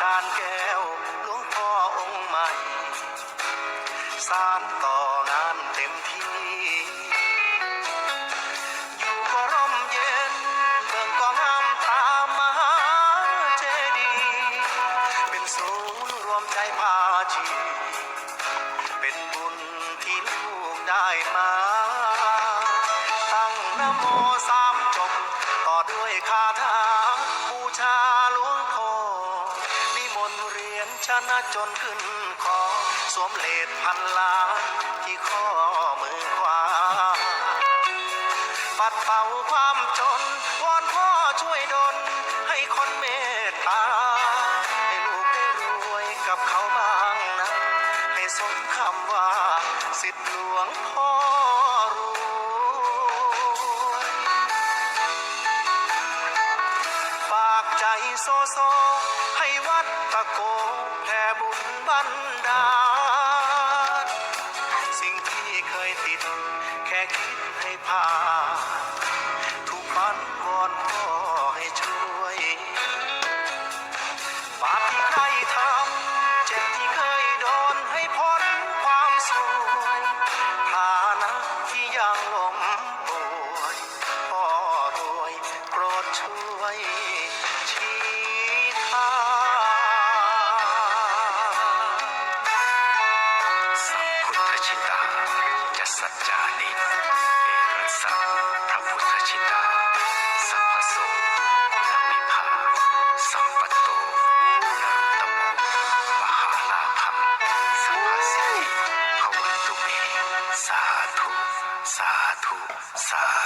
จารย์แก้วหลวงพ่อองค์ใหม่ สารต่องานเต็มที่ อยู่ก็ร่มเย็นเบิ่งก็งามตามมหาเจดีย์เป็นศูนย์รวมใจพาชี เป็นบุญที่ลูกได้มา ตั้งนโมสา นชนะจนขึ้นคอสวมเลดพันล้านที่ข้อมือขวา ปัดเป่าความจน วอนพ่อช่วยดลให้คนเมตตา ให้ลูกได้รวยกับเขาบ้างนะ ให้สมคำว่า สิทธิหลวงพ่อ โซโซ ให้วัดตะโกแผ่บุญบันดาล สิ่งที่เคยติด แค่คิดให้ผ่าน สัจจานิเอรัสสะพระพุทธชิตา สัพพโสนวิภาสัมปตโตนาตตโมมหาลาภัมสัพพสิทธิภวันตุเม สาธุ สาธุ สาธุ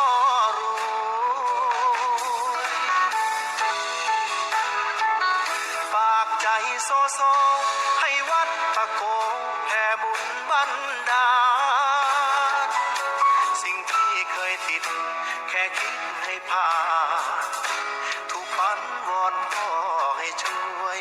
โซโซ ให้วัดตะโกแผ่บุญบันดาลสิ่งที่เคยติด แค่คิดให้ผ่านทุกปันวอนพ่อให้ช่วย